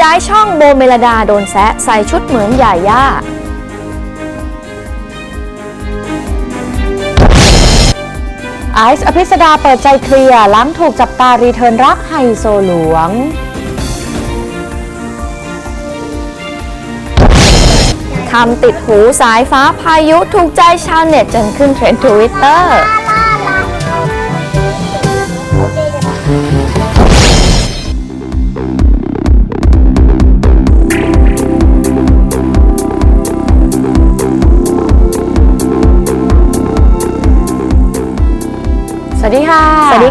ย้ายช่องโบเมลดาโดนแซะใส่ชุดเหมือนหย่าย่า ไอซ์อภิสดาเปิดใจเคลียร์หลังถูกจับตารีเทิร์นรักไฮโซหลวง คำติดหูสายฟ้าพายุถูกใจชาวเน็ตจนขึ้นเทรนด์ทวิตเตอร์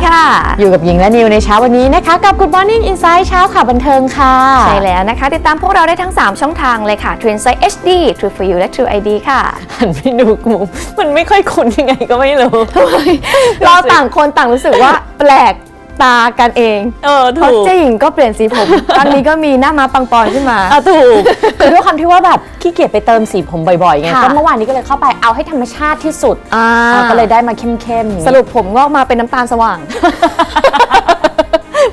ค่ะ อยู่กับหญิงและนิวในเช้าวันนี้นะคะ กับ Good Morning Insight เช้าข่าวบันเทิงค่ะ ใช่แล้วนะคะ ติดตามพวกเราได้ทั้ง 3 ช่องทางเลยค่ะ Trend Sight HD True for You และ True ID ค่ะหันไปดูกูมันไม่ค่อยคุ้นยังไงก็ไม่รู้เราต่างคนต่างรู้สึกว่าแปลก ตากันเองเออเพถูราะกเจ้หญิงก็เปลี่ยนสีผม ตอนนี้ก็มีหน้ามาปังปอนขึ้นมา อะถูก คือด้วยความที่ว่าแบบขี้เกียจไปเติมสีผมบ่อยๆไงค่ะ ก็เมื่อวานนี้ก็เลยเข้าไปเอาให้ธรรมชาติที่สุดอ่าอะก็เลยได้มาเข้มๆสรุปผมงอกมาเป็นน้ำตาลสว่าง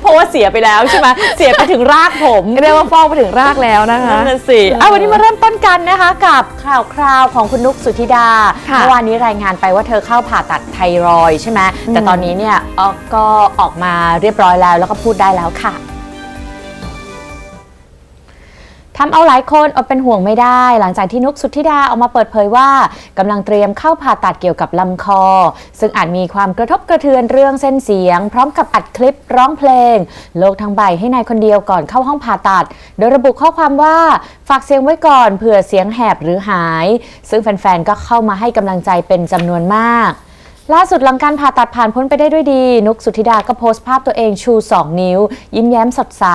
เพราะว่าเสียไปแล้วใช่ไหมเสียไปถึงรากผมเรียกว่าฟอกไปถึงรากแล้วนะคะ นั่นน่ะสิอะวันนี้มาเริ่มต้นกันนะคะกับข่าวคราวของคุณนุกสุธิดาค่ะเมื่อวานนี้รายงานไปว่าเธอเข้าผ่าตัดไทรอยด์ใช่ไหมแต่ตอนนี้เนี่ยเอ่อก็ออกมาเรียบร้อยแล้วแล้วก็พูดได้แล้วค่ะ ทำเอาหลายคนอดเป็นห่วงไม่ได้ หลังจากที่นุกสุธิดาออกมาเปิดเผยว่ากำลังเตรียมเข้าผ่าตัดเกี่ยวกับลำคอ ซึ่งอาจมีความกระทบกระเทือนเรื่องเส้นเสียง พร้อมกับอัดคลิปร้องเพลง โลกทั้งใบให้นายคนเดียวก่อนเข้าห้องผ่าตัด โดยระบุข้อความว่าฝากเสียงไว้ก่อนเผื่อเสียงแหบหรือหาย ซึ่งแฟนๆก็เข้ามาให้กำลังใจเป็นจำนวนมาก ล่าสุดหลังการผ่าตัดผ่านพ้นไปได้ด้วยดี นุกสุธิดาก็โพสต์ภาพตัวเองชู 2 นิ้ว ยิ้มแย้มสดใส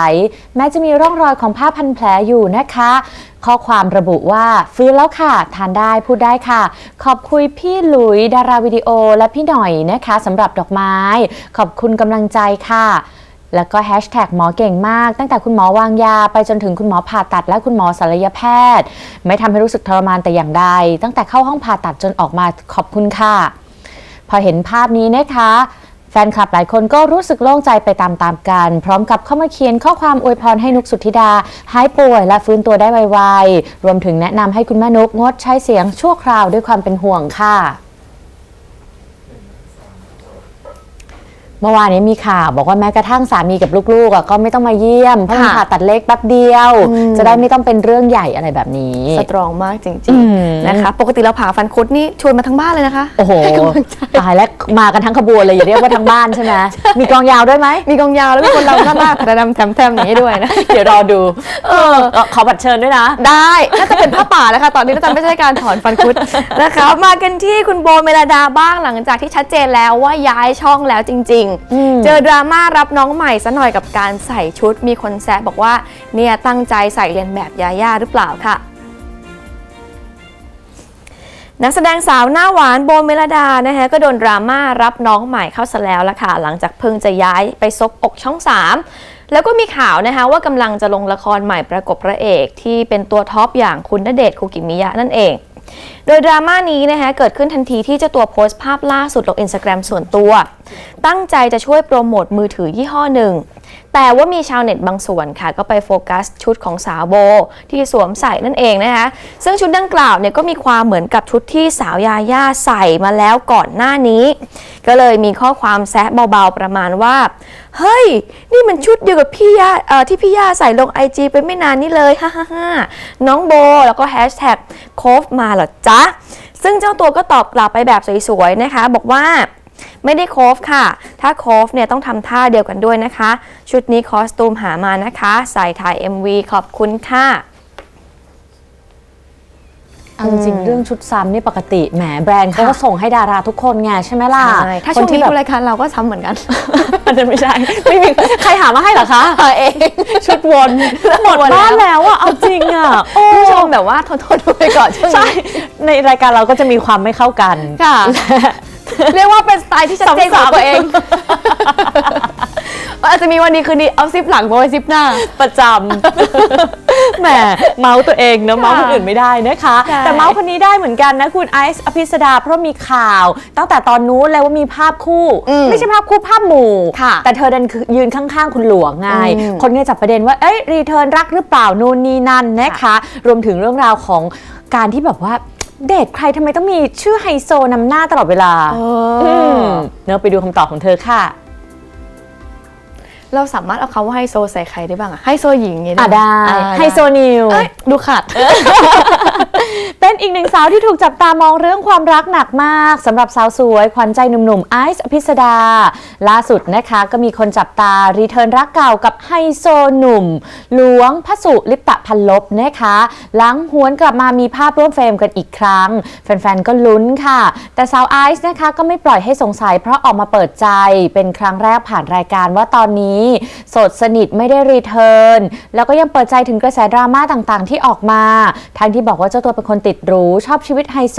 แม้จะมีร่องรอยของผ้าพันแผลอยู่นะคะ ข้อความระบุว่า ฟื้นแล้วค่ะ ทานได้พูดได้ค่ะ ขอบคุยพี่หลุย ดาราวิดีโอ และพี่หน่อยนะคะสำหรับดอกไม้ ขอบคุณกำลังใจค่ะแล้วก็แฮชแท็กหมอเก่งมาก ตั้งแต่คุณหมอวางยาไปจนถึงคุณหมอผ่าตัดและคุณหมอศัลยแพทย์ ไม่ทำให้รู้สึกทรมานแต่อย่างใด ตั้งแต่เข้าห้องผ่าตัดจนออกมาขอบคุณค่ะ พอเห็นภาพนี้นะคะแฟนคลับหลายคนก็รู้สึกโล่งใจไปตามๆกัน พร้อมกับเข้ามาเขียนข้อความอวยพรให้นุกสุธิดา หายป่วยและฟื้นตัวได้ไวๆ รวมถึงแนะนำให้คุณแม่นุกงดใช้เสียงชั่วคราวด้วยความเป็นห่วงค่ะ เมื่อวานนี้มีข่าวบอกว่าแม้กระทั่งสามีกับลูกๆอะก็ไม่ต้องมาเยี่ยมเพราะมันค่ะผ่าตัดเล็กแป๊บเดียว อืม จะได้ไม่ต้องเป็นเรื่องใหญ่อะไรแบบนี้ สตรองมากจอืริงมๆนะคะ ปกติเราผ่าฟันคุดนี่ชวนมาทั้งบ้านเลยนะคะโอ้โหให้กำลังใจตายแล้วมากันทั้งขบวนเลยอย่าเรียกว่าทั้งบ้านใช่ไหมมีกลองยาวด้วยไหม มีกองยาวแล้วมีคนเราหน้าหน้าแต่ดำแถมๆอย่างนี้ด้วยนะ เดี๋ยวรอดูเออขอบัตรเชิญด้วยนะ ได้น่าจะเป็นผ้าป่าแล้วค่ะตอนนี้น่าจะไม่ใช่การถอนฟันคุด นะคะมากันที่คุณโบเมลดาบ้างหลังจากที่ชัดเจนแล้วว่าย้ายช่องแล้วจริงอืมๆเจอดราม่ารับน้องใหม่ซะหน่อยกับการใส่ชุด มีคนแซะบอกว่าเนี่ยตั้งใจใส่เรียนแบบยาย่าหรือเปล่าค่ะ นักแสดงสาวหน้าหวานโบเมลดานะคะก็โดนดราม่ารับน้องใหม่เข้าซะแล้วละค่ะ หลังจากเพิ่งจะย้ายไปซบอกช่อง 3 แล้วก็มีข่าวนะคะว่ากำลังจะลงละครใหม่ประกบพระเอก ที่เป็นตัวท็อปอย่างคุณณเดชน์คุกิมิยะนั่นเอง โดยดราม่านี้นะคะเกิดขึ้นทันทีที่เจ้าตัวโพสต์ภาพล่าสุดลงอินสตาแกรมส่วนตัว ตั้งใจจะช่วยโปรโมทมือถือยี่ห้อหนึ่ง แต่ว่ามีชาวเน็ตบางส่วนค่ะ ก็ไปโฟกัสชุดของสาวโบที่สวมใส่นั่นเองนะคะ ซึ่งชุดดังกล่าวเนี่ยก็มีความเหมือนกับชุดที่สาวยาย่าใส่มาแล้วก่อนหน้านี้ ก็เลยมีข้อความแซะเบาๆประมาณว่า เฮ้ย นี่มันชุดเดียวกับพี่ย่าที่พี่ย่าใส่ลงไอจีไปไม่นานนี้เลยฮ่าฮ่าฮ่าน้องโบแล้วก็แฮชแท็กโคฟมาเหรอจ๊ะซึ่งเจ้าตัวก็ตอบกลับไปแบบสวยๆนะคะ บอกว่า ไม่ได้โคฟค่ะ ถ้าโคฟเนี่ยต้องทำท่าเดียวกันด้วยนะคะ ชุดนี้คอสตูมหามานะคะ ใส่ถ่าย MV ขอบคุณค่ะเอาจริงๆเรื่องชุดซ้ำนี่ปกติแหมแบรนด์เขาก็ค่ะส่งให้ดาราทุกคนไงใช่ไหมล่ะใช่ถ้าคช่วนงที่นี้แบบดูรายการเราก็ทำเหมือนกันอาจจะไม่ใช่ไม่มีใครหามาให้เหรอคะเองชุดวนหมดบ้านแล้วอะเอาจริงอะโอ้ผู้ชมแบบว่าทนทนๆดูไปก่อนช่วงใช่นี้ในรายการเราก็จะมีความไม่เข้ากันค่ะ เรียกว่าเป็นสไตล์ที่ชัดเจนของตัวเอง อาจจะมีวันดีคืนดีเอาซิปหลังมาไว้ซิปหน้า ประจำ แหมเมาส์ตัวเองเนอะเมาส์คนอื่นไม่ได้นะคะ ใช่ แต่เมาส์คนนี้ได้เหมือนกันนะคุณไอซ์อภิสดาเพราะมีข่าว ตั้งแต่ตอนนู้นเลยว่ามีภาพคู่ อืมไม่ใช่ภาพคู่ภาพหมู่ ค่ะแต่เธอดันคือยืนข้างๆ คุณหลวงไง อืม คนก็จับประเด็นว่า เอ้ยรีเทิร์นรักหรือเปล่านู่นนี่นั่นนะคะ รวมถึงเรื่องราวของการที่แบบว่า เดทใครทำไมต้องมีชื่อไฮโซนำหน้าตลอดเวลาเออือมเนอะไปดูคำตอบของเธอค่ะ เราสามารถเอาคำว่าไฮโซใส่ใครได้บ้างอะไฮโซหญิงอย่างงี้อะหมได้ อ่าไฮโซนิว เอ้ยดูขัด เป็นอีกหนึ่งสาวที่ถูกจับตามองเรื่องความรักหนักมากสำหรับสาวสวยขวัญใจหนุ่มๆไอซ์อภิสดา ล่าสุดนะคะก็มีคนจับตารีเทิร์นรักเก่ากับไฮโซหนุ่ม หลวงพระสุลิปตะพันลบนะคะหลังหวนกลับมามีภาพร่วมเฟรมกันอีกครั้ง แฟนๆ ก็ลุ้นค่ะ แต่สาวไอซ์นะคะก็ไม่ปล่อยให้สงสัยเพราะออกมาเปิดใจเป็นครั้งแรกผ่านรายการว่าตอนนี้โสดสนิทไม่ได้รีเทิร์นแล้วก็ยังเปิดใจถึงกระแสดราม่าต่างๆ ที่ออกมาทั้งที่บอกว่าเจ้าตัวเป็นคนติดหรูชอบชีวิตไฮโซ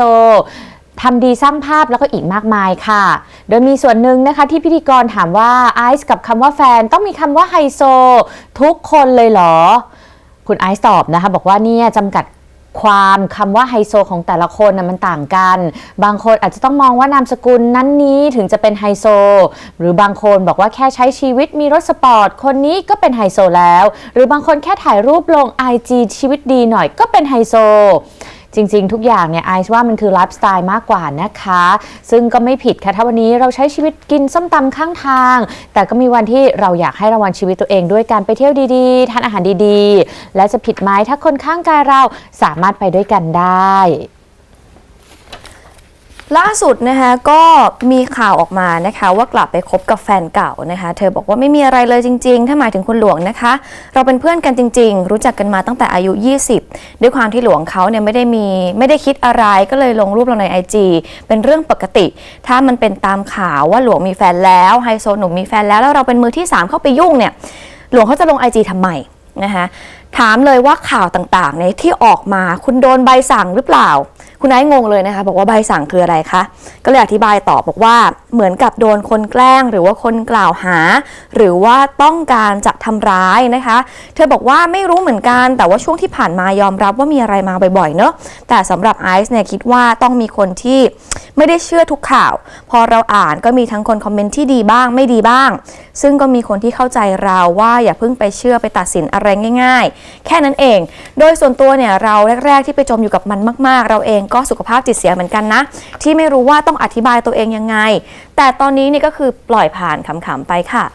ทำดีสร้างภาพแล้วก็อีกมากมายค่ะ โดยมีส่วนหนึ่งนะคะที่พิธีกรถามว่าไอซ์กับคำว่าแฟนต้องมีคำว่าไฮโซทุกคนเลยเหรอ คุณไอซ์ตอบนะคะ บอกว่าเนี่ยจำกัด ความคำว่าไฮโซของแต่ละคนนะมันต่างกัน บางคนอาจจะต้องมองว่านามสกุลนั้นนี้ถึงจะเป็นไฮโซ หรือบางคนบอกว่าแค่ใช้ชีวิตมีรถสปอร์ต คนนี้ก็เป็นไฮโซแล้ว หรือบางคนแค่ถ่ายรูปลง IG ชีวิตดีหน่อยก็เป็นไฮโซ จริง ๆ ทุกอย่างเนี่ยไอซ์ว่ามันคือไลฟ์สไตล์มากกว่านะคะ ซึ่งก็ไม่ผิดค่ะ ถ้าวันนี้เราใช้ชีวิตกินส้มตำข้างทาง แต่ก็มีวันที่เราอยากให้รางวัลชีวิตตัวเองด้วยการไปเที่ยวดีๆ ทานอาหารดีๆ และจะผิดไหมถ้าคนข้างกายเราสามารถไปด้วยกันได้ ล่าสุดนะคะก็มีข่าวออกมานะคะว่ากลับไปคบกับแฟนเก่านะคะ เธอบอกว่าไม่มีอะไรเลยจริง ๆ ถ้าหมายถึงคุณหลวงนะคะ เราเป็นเพื่อนกันจริง ๆ รู้จักกันมาตั้งแต่อายุ 20 ด้วยความที่หลวงเขาเนี่ยไม่ได้มีไม่ได้คิดอะไรก็เลยลงรูปลงใน IG เป็นเรื่องปกติ ถ้ามันเป็นตามข่าวว่าหลวงมีแฟนแล้วไฮโซหนุ่มมีแฟนแล้วแล้วเราเป็นมือที่สามเข้าไปยุ่งเนี่ยหลวงเขาจะลง IG ทำไมนะคะถามเลยว่าข่าวต่างๆเนี่ยที่ออกมาคุณโดนใบสั่งหรือเปล่า คุณไอ้งงเลยนะคะ บอกว่าใบสั่งคืออะไรคะ ก็เลยอธิบายตอบบอกว่าเหมือนกับโดนคนแกล้ง หรือว่าคนกล่าวหา หรือว่าต้องการจะทำร้ายนะคะ เธอบอกว่าไม่รู้เหมือนกัน แต่ว่าช่วงที่ผ่านมายอมรับว่ามีอะไรมาบ่อยๆเนอะแต่สำหรับไอซ์เนี่ยคิดว่าต้องมีคนที่ไม่ได้เชื่อทุกข่าว พอเราอ่านก็มีทั้งคนคอมเมนต์ที่ดีบ้างไม่ดีบ้าง ซึ่งก็มีคนที่เข้าใจเราว่าอย่าเพิ่งไปเชื่อไปตัดสินอะไรง่าย ๆ แค่นั้นเอง โดยส่วนตัวเนี่ยเราแรก ๆที่ไปจมอยู่กับมันมาก ๆ เราเองก็สุขภาพจิตเสียเหมือนกันนะ ที่ไม่รู้ว่าต้องอธิบายตัวเองยังไง แต่ตอนนี้นี่ก็คือปล่อยผ่านขำๆไปค่ะ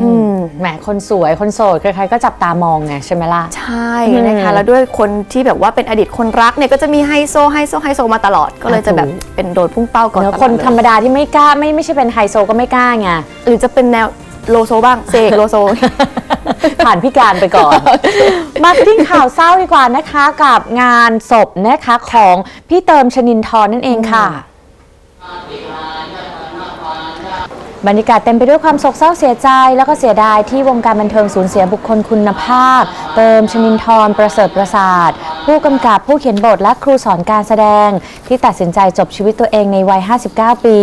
อืมแหมคนสวยคนโสดใครๆก็จับตามองไงใช่ไหมล่ะ ใช่นะคะ แล้วด้วยคนที่แบบว่าเป็นอดีตคนรักเนี่ยก็จะมีไฮโซไฮโซไฮโซมาตลอด ก็เลยจะแบบเป็นโดนพุ่งเป้าก่อนเนอะตลอดคนเลยธรรมดาที่ไม่กล้าไม่ไม่ใช่เป็นไฮโซก็ไม่กล้าไง หรือจะเป็นแนวโลโซบ้างเสกโลโซ ผ่านพี่การไปก่อน มาที่ข่าวเศร้าดีกว่านะคะกับงานศพนะคะของพี่เติมชนินทร์นั่นเองค่ะ บรรยากาศเต็มไปด้วยความโศกเศร้าเสียใจ แล้วก็เสียดายที่วงการบันเทิงสูญเสียบุคคลคุณภาพ เติมชนินทร์ประเสริฐประสาท ผู้กำกับผู้เขียนบทและครูสอนการแสดง ที่ตัดสินใจจบชีวิตตัวเองในวัย 59 ปี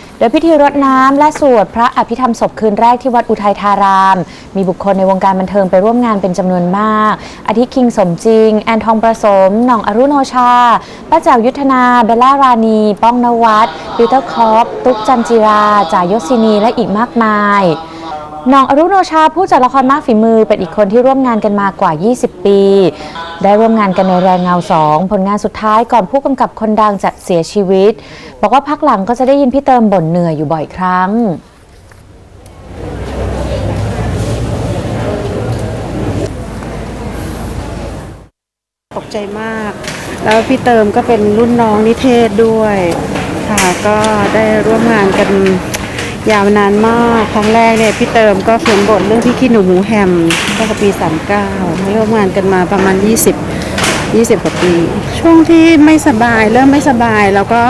โดยพิธีรดน้ำและสวดพระอภิธรรมศพคืนแรกที่วัดอุทัยธาราม มีบุคคลในวงการบันเทิงไปร่วมงานเป็นจำนวนมาก อาทิคิงสมจริง แอนทองประสมหน่องอรุโนชา ป้าแจ๋วยุทธนา เบลล่ารานีป้องนวัดปีเตอร์คอปตุ๊กจันจิราจ่ายยศินีและอีกมากมาย น้องอรุโนชาผู้จัดละครมากฝีมือเป็นอีกคนที่ร่วมงานกันมากว่า 20 ปี ได้ร่วมงานกันในแรงเงาสองผลงานสุดท้ายก่อนผู้กำกับคนดังจะเสียชีวิต บอกว่าพักหลังก็จะได้ยินพี่เติมบ่นเหนื่อยอยู่บ่อยครั้งตกใจมาก แล้วพี่เติมก็เป็นรุ่นน้องนิเทศด้วย ค่ะก็ได้ร่วมงานกัน ยาวนานมาก ครั้งแรกเนี่ยพี่เติมก็เขียนบทเรื่องพี่ขี้หนูหมูแฮมตั้งแต่ปี 39ร่วมงานกันมาประมาณ 20 20กว่าปี ช่วงที่ไม่สบายเริ่มไม่สบายแล้วก็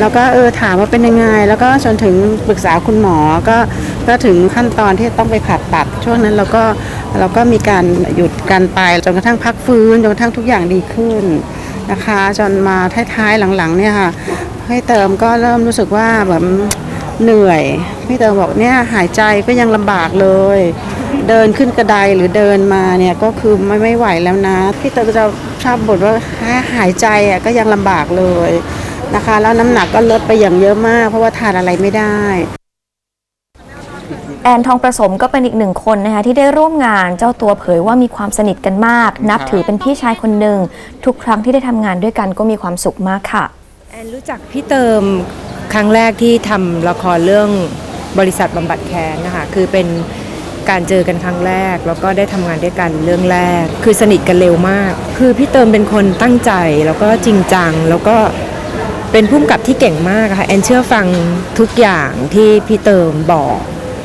แล้วก็เออถามว่าเป็นยังไง แล้วก็จนถึงปรึกษาคุณหมอก็ก็ถึงขั้นตอนที่ต้องไปผ่าตัด ช่วงนั้นเราก็เราก็มีการหยุดการไปจนกระทั่งพักฟื้นจนกระทั่งทุกอย่างดีขึ้นนะคะ จนมาท้ายๆหลังๆเนี่ยค่ะให้เติมก็เริ่มรู้สึกว่าแบบ เหนื่อยพี่เติมบอกเนี่ยหายใจก็ยังลำบากเลย เดินขึ้นกระไดหรือเดินมาเนี่ยก็คือไม่ไม่ไหวแล้วนะพี่เตยจะชอบบ่นว่าหายใจอะก็ยังลำบากเลยนะคะ แล้วน้ำหนักก็ลดไปอย่างเยอะมาก เพราะว่าทานอะไรไม่ได้แอนทองประสมก็เป็นอีกหนึ่งคนนะคะที่ได้ร่วมงานเจ้าตัวเผยว่ามีความสนิทกันมาก นับถือเป็นพี่ชายคนหนึ่งทุกครั้งที่ได้ทำงานด้วยกันก็มีความสุขมากค่ะ แอนรู้จักพี่เติม ครั้งแรกที่ทำละครเรื่องบริษัทบำบัดแค้นนะคะคือเป็นการเจอกันครั้งแรก แล้วก็ได้ทำงานด้วยกันเรื่องแรก คือสนิทกันเร็วมาก คือพี่เติมเป็นคนตั้งใจแล้วก็จริงจัง แล้วก็เป็นผู้กำกับที่เก่งมากะค่ะแอนเชื่อฟังทุกอย่างที่พี่เติมบอก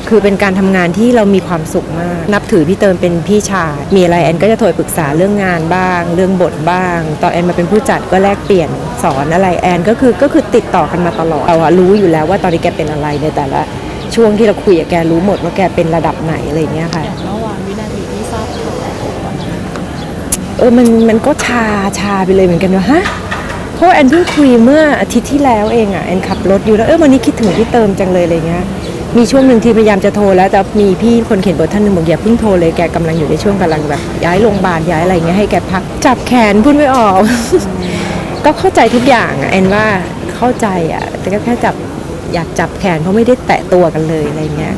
คือเป็นการทำงานที่เรามีความสุขมาก นับถือพี่เติมเป็นพี่ชาย มีอะไรแอนก็จะโทรปรึกษาเรื่องงานบ้าง เรื่องบทบ้าง ตอนแอนมาเป็นผู้จัดก็แลกเปลี่ยนสอนอะไรแอนก็คือก็คือติดต่อกันมาตลอดเราอะรู้อยู่แล้วว่าตอนนี้แกเป็นอะไรในแต่ละช่วงที่เราคุยกับแกรู้หมดว่าแกเป็นระดับไหนอะไรอย่างเงี้ยค่ะเมื่อวานวินาทีที่ทราบเออมันมันก็ชาชาไปเลยเหมือนกันว่าฮะเพราะว่าแอนเพิ่งคุยเมื่ออาทิตย์ที่แล้วเองอะแอนขับรถอยู่แล้วเออวันนี้คิดถึงพี่เติมจังเลยอะไรเงี้ย มีช่วงหนึ่งที่พยายามจะโทรแล้วแต่มีพี่คนเขียนบทท่านหนึ่งบอกอย่าเพิ่งโทรเลยแกกำลังอยู่ในช่วงกำลังแบบย้ายโรงพยาบาลย้ายอะไรเงี้ยให้แกพักจับแขนพูดไม่ออก ก็เข้าใจทุกอย่างแอนว่าเข้าใจอะ แต่ก็แค่จับอยากจับแขนเพราะไม่ได้แตะตัวกันเลยอะไรเงี้ย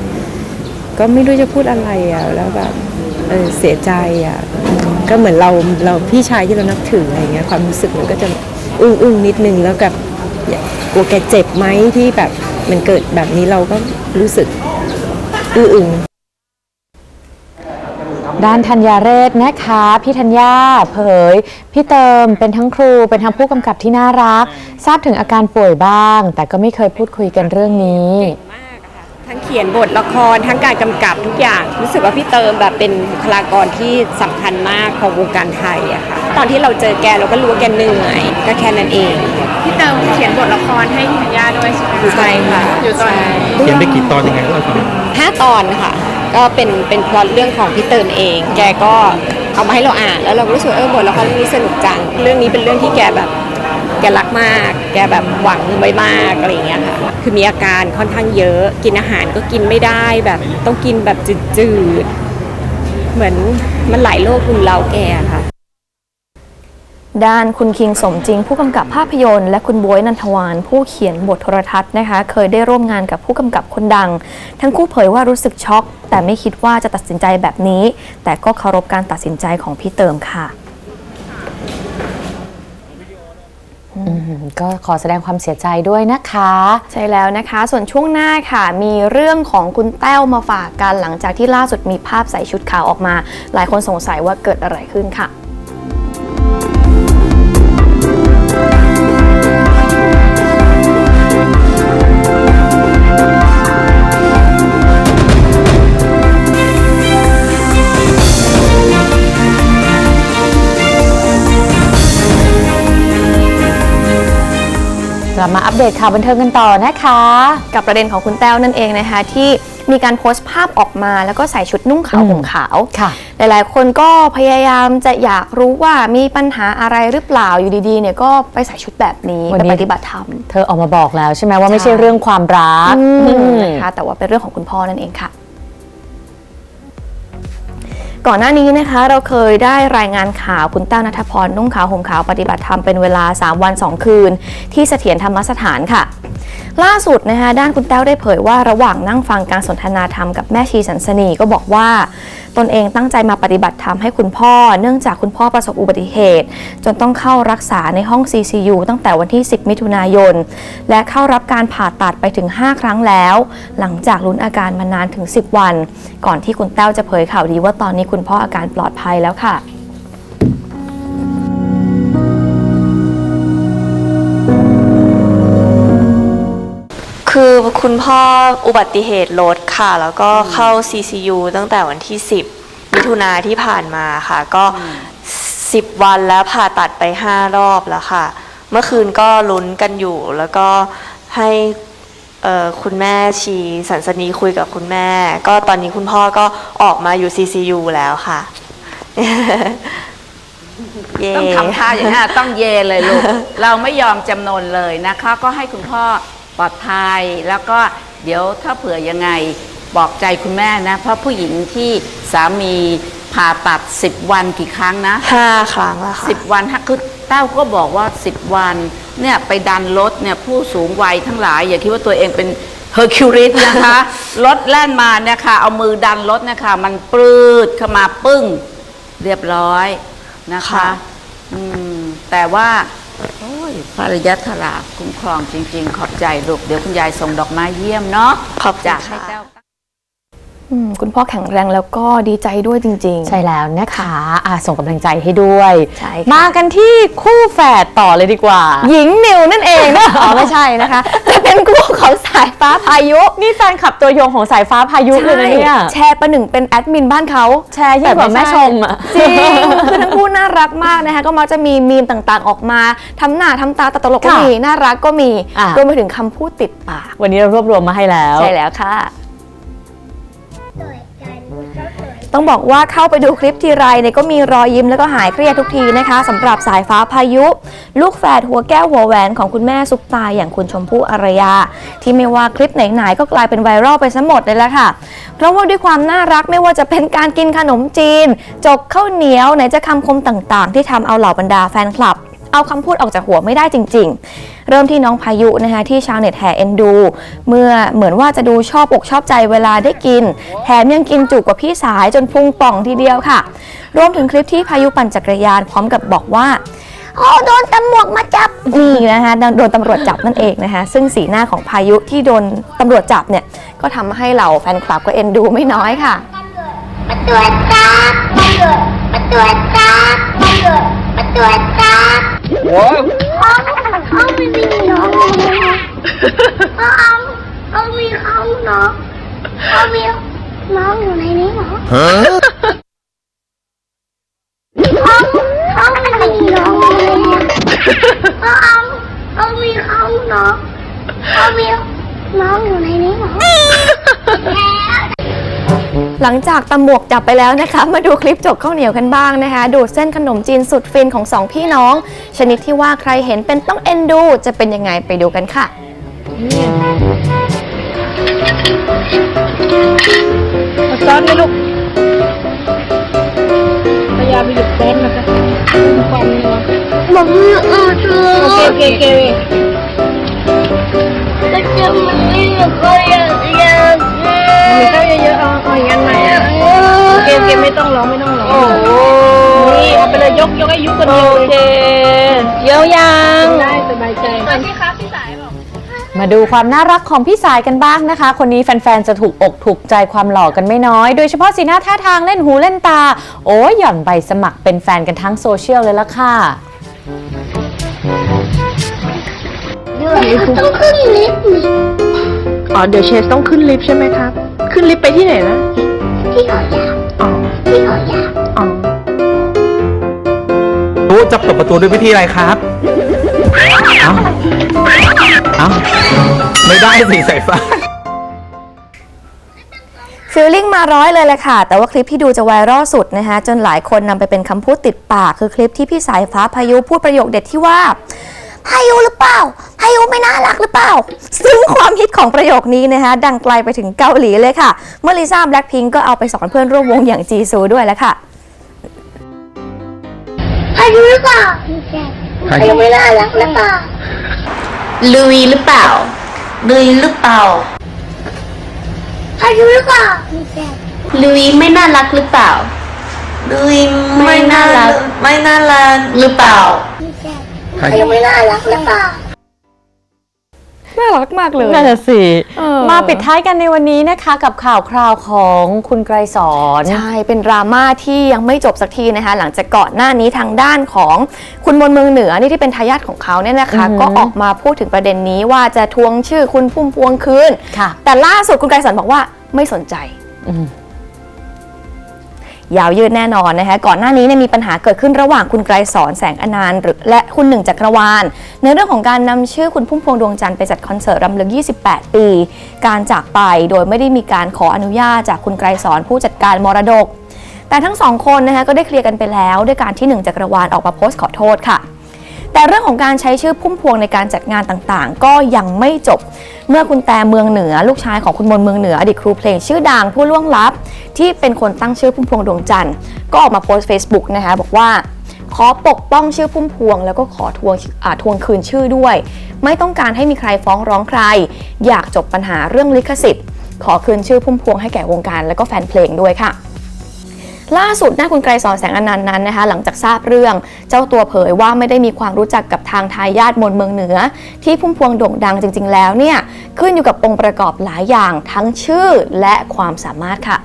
ก็ไม่รู้จะพูดอะไรอะแล้วแบบเออเสียใจอะก็เหมือนเราเราพี่ชายที่เรานับถืออะไรเงี้ยความรู้สึกมันก็จะอึ้งอึ้งนิดนึงแล้วกับกลัวแกเจ็บไหมที่แบบมันเกิดแบบนี้เราก็ รู้สึกอื้ออึงด้านธัญญาเรศนะคะ พี่ธัญญาเผย พี่เติมเป็นทั้งครูเป็นทั้งผู้กำกับที่น่ารัก ทราบถึงอาการป่วยบ้าง แต่ก็ไม่เคยพูดคุยกันเรื่องนี้ ทั้งเขียนบทละครทั้งการกำกับทุกอย่าง รู้สึกว่าพี่เติมแบบเป็นบุคลากรที่สำคัญมากของวงการไทยอะค่ะตอนที่เราเจอแกเราก็รู้ว่าแกเหนื่อยก็แค่นั้นเองพี่เติมเขียนบทละครให้พี่ธัญญาด้วยใช่ไหมคะใช่ค่ะอยู่ตอนนี้เขียนไปกี่ตอนยังไงเราฟังห้าตอนค่ะ ก็เป็นเป็นพล็อตเรื่องของพี่เติมเอง แกก็เอามาให้เราอ่านแล้วเราก็รู้สึกว่าเออบทละครเรื่องนี้สนุกจัง เรื่องนี้เป็นเรื่องที่แกแบบ แกรักมาก แกแบบหวังไว้มากอะไรอย่างเงี้ยค่ะ คือมีอาการค่อนข้างเยอะ กินอาหารก็กินไม่ได้แบบต้องกินแบบจืดๆ เหมือนมันหลายโรครุมเร้าแกอะค่ะ ด้านคุณคิงสมจริง ผู้กำกับภาพยนตร์ และคุณบวยนันทวาน ผู้เขียนบทโทรทัศน์นะคะ เคยได้ร่วมงานกับผู้กำกับคนดัง ทั้งคู่เผยว่ารู้สึกช็อก แต่ไม่คิดว่าจะตัดสินใจแบบนี้ แต่ก็เคารพการตัดสินใจของพี่เติมค่ะ ก็ขอแสดงความเสียใจด้วยนะคะ ใช่แล้วนะคะ ส่วนช่วงหน้าค่ะ มีเรื่องของคุณแต้วมาฝากกันหลังจากที่ล่าสุดมีภาพใส่ชุดขาวออกมา หลายคนสงสัยว่าเกิดอะไรขึ้นค่ะ กลับมาอัปเดตข่าวบันเทิงกันต่อนะคะ กับประเด็นของคุณแต้วนั่นเองนะคะ ที่มีการโพสต์ภาพออกมาแล้วก็ใส่ชุดนุ่งขาวอืมห่มขาวค่ะ หลายๆ คนก็พยายามจะอยากรู้ว่ามีปัญหาอะไรหรือเปล่าอยู่ดีๆเนี่ยก็ไปใส่ชุดแบบนี้วันไปนี้ปฏิบัติธรรม เธอออกมาบอกแล้วใช่ไหมว่าไม่ใช่ใช่เรื่องความรักอืมอืมนะคะแต่ว่าเป็นเรื่องของคุณพ่อนั่นเองค่ะ ก่อนหน้านี้นะคะเราเคยได้รายงานข่าวคุณแต้วนัทพรนุ่งขาวห่มขาวปฏิบัติธรรมเป็นเวลา 3 วัน 2 คืน ที่เสถียรธรรมสถานค่ะ ล่าสุดนะคะด้านคุณแต้วได้เผยว่าระหว่างนั่งฟังการสนทนาธรรมกับแม่ชีสันสนีก็บอกว่า ตนเองตั้งใจมาปฏิบัติธรรมให้คุณพ่อ เนื่องจากคุณพ่อประสบอุบัติเหตุ จนต้องเข้ารักษาในห้อง CCU ตั้งแต่วันที่ 10 มิถุนายน และเข้ารับการผ่าตัดไปถึง 5 ครั้งแล้ว หลังจากลุ้นอาการมานานถึง 10 วัน ก่อนที่คุณแต้วจะเผยข่าวดีว่าตอนนี้คุณพ่ออาการปลอดภัยแล้วค่ะ คือคุณพ่ออุบัติเหตุรถค่ะ แล้วก็เข้า CCU ตั้งแต่วันที่ 10 มิถุนาที่ผ่านมาค่ะ ก็ 10 วันแล้วผ่าตัดไป 5 รอบแล้วค่ะ เมื่อคืนก็ลุ้นกันอยู่ แล้วก็ให้เอ่อคุณแม่ชีสันสนีคุยกับคุณแม่ ก็ตอนนี้คุณพ่อก็ออกมาอยู่ CCU แล้วค่ะเย้ต้องทำท่าอย่างนี้นต้องเยเลยลูก เราไม่ยอมจำนนเลยนะคะ ก็ให้คุณพ่อ ปลอดภัย แล้วก็เดี๋ยวถ้าเผื่อยังไงปลอบใจคุณแม่นะ เพราะผู้หญิงที่สามีผ่าตัด 10 วันกี่ครั้งนะ ห้าครั้งแล้วค่ะ สิบวันฮะคือเต้าก็บอกว่าสิบวัน เนี่ยไปดันรถเนี่ยผู้สูงวัยทั้งหลาย อย่าคิดว่าตัวเองเป็นเฮอร์คิวริสนะคะ รถแล่นมาเนี่ยค่ะ เอามือดันรถเนะคะมันปลืดเข้ามาปึ้ง เรียบร้อยนะคะ ค่ะ อืม แต่ว่า โอ้ยพระรยทราคุ้มครองจริง ๆ ขอบใจลูก เดี๋ยวคุณยายส่งดอกไม้เยี่ยมเนาะขอบคุณจากให้ค่ะเต้าอืม คุณพ่อแข็งแรงแล้วก็ดีใจด้วยจริง ๆ ใช่แล้วนะคะอะส่งกำลังใจให้ด้วย ใช่ค่ะ มากันที่คู่แฝดต่อเลยดีกว่า หญิงนิวนั่นเองนะ อ๋อไม่ใช่นะคะจะเป็นคู่ของสายฟ้าพายุนี่แฟนขับตัวยงของสายฟ้าพายุเลยนะเนี่ย แชร์ประหนึ่งเป็นแอดมินบ้านเขา แชร์ยิ่งกว่าแม่ชมอะ จริง คือทั้งคู่น่ารักมากนะคะ ก็มักจะมีมีมต่างๆออกมาทำหน้าทำตาตตลกก็ค่ะมี น่ารักก็มีอะ รวมไปถึงคำพูดติดปาก วันนี้เรารวบรวมมาให้แล้ว ใช่แล้วค่ะ ต้องบอกว่าเข้าไปดูคลิปทีไรเนี่ยก็มีรอยยิ้มแล้วก็หายเครียดทุกทีนะคะสำหรับสายฟ้าพายุ ลูกแฝดหัวแก้วหัวแหวนของคุณแม่ซุปตาอย่างคุณชมพู่อารยา ที่ไม่ว่าคลิปไหนๆก็กลายเป็นไวรัลไปซะหมดเลยละค่ะ เพราะว่าด้วยความน่ารักไม่ว่าจะเป็นการกินขนมจีน จกข้าวเหนียวไหนจะคำคมต่างๆ ที่ทำเอาเหล่าบรรดาแฟนคลับ เอาคำพูดออกจากหัวไม่ได้จริง ๆ เริ่มที่น้องพายุนะคะที่ชาวเน็ตแห่เอ็นดู เมื่อเหมือนว่าจะดูชอบอกชอบใจเวลาได้กิน แถมยังกินจุกกว่าพี่สายจนพุงป่องทีเดียวค่ะ รวมถึงคลิปที่พายุปั่นจักรยานพร้อมกับบอกว่าอ๋อโดนตำรวจมาจับนี่นะคะโดนโดนตำรวจจับนั่นเองนะคะ ซึ่งสีหน้าของพายุที่โดนตำรวจจับเนี่ย ก็ทำให้เหล่าแฟนคลับก็เอ็นดูไม่น้อยค่ะมาตรวจจับตำรวจมาตรวจจับตำรวจมาตรวจจับห้อง เขาไม่มีน้องเขาเขามีเขาน้องเขามีน้องอยู่ในนี้เหรอ หลังจากตำรวจจับไปแล้วนะคะ มาดูคลิปจกข้าวเหนียวกันบ้างนะคะ ดูดเส้นขนมจีนสุดฟินของสองพี่น้อง ชนิดที่ว่าใครเห็นเป็นต้องเอ็นดู จะเป็นยังไงไปดูกันค่ะซ้อนเลยลูก พยายามไปหยุดซ้อนนะคะฟันเนาะบอกมือเออเธอโอเคโอเคโอเคก็จะไม่ก็อยากอย มีข้าวเยอะๆเอาเอาอย่างนั้นไหมโอเคโอเคไม่ต้องร้องไม่ต้องร้องโอ้โหนี่เอาไปเลยยกยกให้ยุคนเดียวโอเคเยอะยังได้สบายใจมาดูความน่ารักของพี่สายกันบ้างนะคะ คนนี้แฟนๆ จะถูกอกถูกใจความหล่อกันไม่น้อย โดยเฉพาะสีหน้าท่าทางเล่นหูเล่นตา โอ้ยหย่อนใบสมัครเป็นแฟนกันทั้งโซเชียลเลยละค่ะต้องขึ้นลิฟต์อ๋อเดี๋ยวเชสต้องขึ้นลิฟต์ใช่ไหมครับ ขึ้นลิฟต์ไปที่ไหนนะ ที่หอยาวอ๋อ ที่หอยาวอ๋อรู้จะเปิดประตูด้วยวิธีอะไรครับเอ้าเอ้าไม่ได้สิสายฟ้าฟีลลิ่งมาร้อยเลยแหละค่ะ แต่ว่าคลิปที่ดูจะไวรัลสุดนะคะจนหลายคนนำไปเป็นคำพูดติดปาก คือคลิปที่พี่สายฟ้าพายุพูดประโยคเด็ดที่ว่า พายุหรือเปล่า พายุไม่น่ารักหรือเปล่า ซึ่งความฮิตของประโยคนี้นะคะดังไกลไปถึงเกาหลีเลยค่ะ เมื่อลิซ่าแบล็คพิงก็เอาไปสอนเพื่อนร่วมวงอย่างจีซูด้วยแล้วค่ะพายุหรือเปล่าพายุไม่น่ารักหรือเปล่าลุยหรือเปล่าลุยหรือเปล่าพายุหรือเปล่าลุยไม่น่ารักหรือเปล่าลุยไม่น่ารักไม่น่ารักหรือเปล่าพายุไม่น่ารักหรือเปล่า น่ารักมากเลยนั่นแหะสิเออมาปิดท้ายกันในวันนี้นะคะกับข่าวคราวของคุณไกรสอนใช่เป็นดราม่าที่ยังไม่จบสักทีนะคะ หลังจากก่อนหน้านี้ทางด้านของคุณมนเมืองเหนือนี่ที่เป็นทายาทของเขาเนี่ยนะคะอือหือก็ออกมาพูดถึงประเด็นนี้ว่าจะทวงชื่อคุณพุ่มพวงคืนค่ะแต่ล่าสุดคุณไกรสอนบอกว่าไม่สนใจอืม ยาวยืดแน่นอนนะคะก่อนหน้านี้เนี่ยมีปัญหาเกิดขึ้นระหว่างคุณไกรสอนแสงอนานต์หรือและคุณหนึ่งจักรวาล ในเรื่องของการนำชื่อคุณพุ่มพวงดวงจันทร์ไปจัดคอนเสิร์ตรำลึก 28 ปี การจากไปโดยไม่ได้มีการขออนุญาตจากคุณไกรสอนผู้จัดการมรดก แต่ทั้งสองคนนะคะก็ได้เคลียร์กันไปแล้ว ด้วยการที่หนึ่งจักรวาลออกมาโพสต์ขอโทษค่ะ แต่เรื่องของการใช้ชื่อพุ่มพวงในการจัดงานต่างๆ ก็ยังไม่จบ เมื่อคุณแต่เมืองเหนือ ลูกชายของคุณมนเมืองเหนืออดีตครูเพลงชื่อดังผู้ล่วงลับ ที่เป็นคนตั้งชื่อพุ่มพวงดวงจันทร์ก็ออกมาโพสต์ Facebook นะคะบอกว่าขอปกป้องชื่อพุ่มพวง แล้วก็ขอทวงทวงคืนชื่อด้วย ไม่ต้องการให้มีใครฟ้องร้องใคร อยากจบปัญหาเรื่องลิขสิทธิ์ ขอคืนชื่อพุ่มพวงให้แก่วงการและก็แฟนเพลงด้วยค่ะ ล่าสุดนะคุณไกรสอนแสงอนันต์นั้นนะคะ หลังจากทราบเรื่อง เจ้าตัวเผยว่าไม่ได้มีความรู้จักกับทางทายาทมนเมืองเหนือ ที่พุ่มพวงโด่งดังจริง ๆ แล้วเนี่ยขึ้นอยู่กับองค์ประกอบหลายอย่างทั้งชื่อและความสามารถค่ะ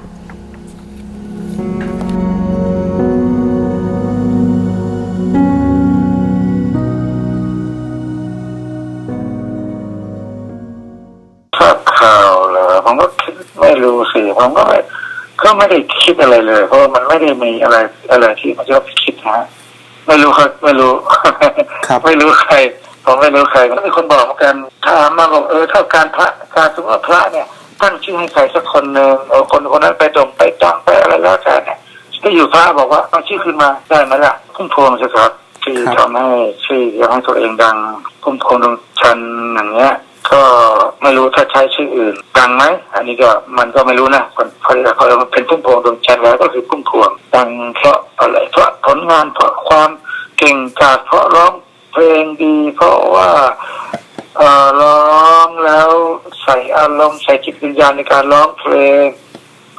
ทราบข่าวเหรอผมก็คิดไม่รู้สิผมก็ไม่ ก็ไม่ได้คิดอะไรเลย เพราะว่ามันไม่ได้มีอะไรอะไรที่มันจะต้องไปคิดนะไม่รู้ครับไม่รู้ครับไม่รู้ใครผมไม่รู้ใครก็มีคนบอกเหมือนกันถามมาบอกเออถ้าการพระการสมมติว่าพระเนี่ยตั้งชื่อให้ใครสักคนหนึ่งเออคนคนนั้นไปดงไปจ้างไปอะไรแล้วแต่เนี่ยก็อยู่พระบอกว่าเอาชื่อขึ้นมาได้ไหมล่ะพุ่มพวงสิครับที่ครับทำให้ชื่อทำให้ตัวเองดังพุ่มพวงดวงจันทร์อย่างเงี้ย ก็ไม่รู้ถ้าใช้ชื่ออื่นดังไหมอันนี้ก็มันก็ไม่รู้นะคนพอพอเราเป็นพุ่มพวงดวงจันทร์แล้วก็คือพุ่มพวงดังเพราะอะไรเพราะผลงานเพราะความเก่งกาจเพราะร้องเพลงดี เพราะว่าเอ่อร้องแล้วใส่อารมณ์ใส่จิตวิญญาณในการร้องเพลง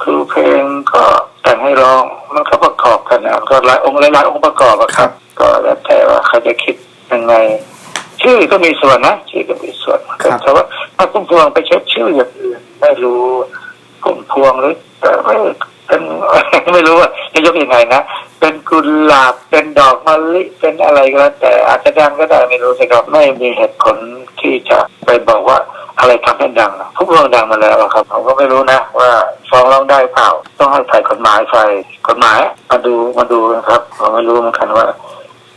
คือเพลงก็แต่งให้ร้องมันก็ประกอบกันนะก็หลายองค์หลายๆองค์ประกอบอะครับ ก็แล้วแต่ว่าใครจะคิดยังไง ชื่อก็มีส่วนนะชื่อก็มีส่วนครับแต่ว่าถ้าพุ่มพวงไปเช็คชื่ออย่างอื่นไม่รู้พุ่มพวงหรือแต่ไม่เป็นไม่รู้ว่าจะยกยังไงนะเป็นกุหลาบเป็นดอกมะลิเป็นอะไรก็แล้วแต่อาจจะดังก็ได้ไม่รู้สิครับไม่มีเหตุผลที่จะไปบอกว่าอะไรทำให้ดังนะพุ่มพวงดังมาแล้วอะครับผมก็ไม่รู้นะว่าฟ้องร้องได้เปล่าต้องให้ฝ่ายกฎหมายฝ่ายกฎหมายมาดูมาดูนะครับผมไม่รู้เหมือนกันว่า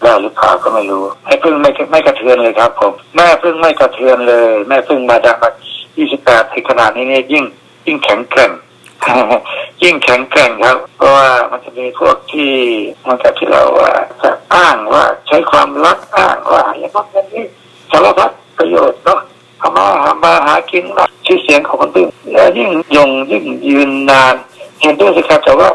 ได้หรือเปล่าก็ไม่รู้แม่พึ่งไม่ไม่กระเทือนเลยครับ ผมแม่พึ่งไม่กระเทือนเลย แม่พึ่งมาดังมา28ถึงขนาดนี้เนี่ยยิ่ง ยิ่งแข็งแกร่งยิ่งแข็งแกร่งครับเพราะว่ามันจะมีพวกที่มันกับที่เราว่าจะอ้างว่าใช้ความรักอ้างว่าอย่างนั้นอย่างนี้สารพัดประโยชน์เนาะทำมาหามาหากินเนาชื่อเสียงของคนอื่นแล้วยิ่งยงยิ่งยืนนาน เห็นด้วยสิครับแต่ว่า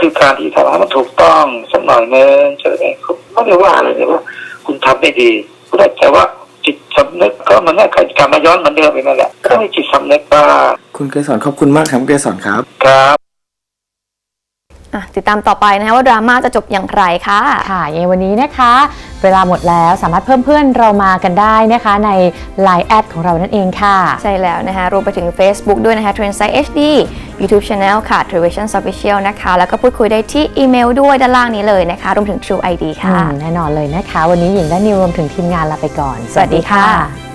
คือการที่ทำให้มันถูกต้องสักหน่อยนึงเจอเองคุณไม่ได้ว่าอะไรเลยว่า คุณทำไม่ดีก็ได้แต่ว่าจิตสำนึกก็มันน่ากลับมาย้อนเหมือนเดิมไปนั่นแหละก็มีจิตสำนึกบ้างคุณเกสรขอบคุณมากครับคุณเกสรครับครับอะ ติดตามต่อไปนะคะว่าดราม่าจะจบอย่างไรค่ะ ค่ะยังไงวันนี้นะคะ เวลาหมดแล้วสามารถเพิ่มเพื่อนเรามากันได้นะคะ ใน Line แอดของเรานั่นเองค่ะ ใช่แล้วนะคะ รวมไปถึง Facebook ด้วยนะคะ Trendsight HD YouTube Channel ค่ะ t r e v i s i o n Official นะคะ แล้วก็พูดคุยได้ที่อีเมลด้วยด้านล่างนี้เลยนะคะ รวมถึง True ID ค่ะอืมแน่นอนเลยนะคะ วันนี้หญิงและนิวรวมถึงทีมงานลาไปก่อน สวัสดีค่ะ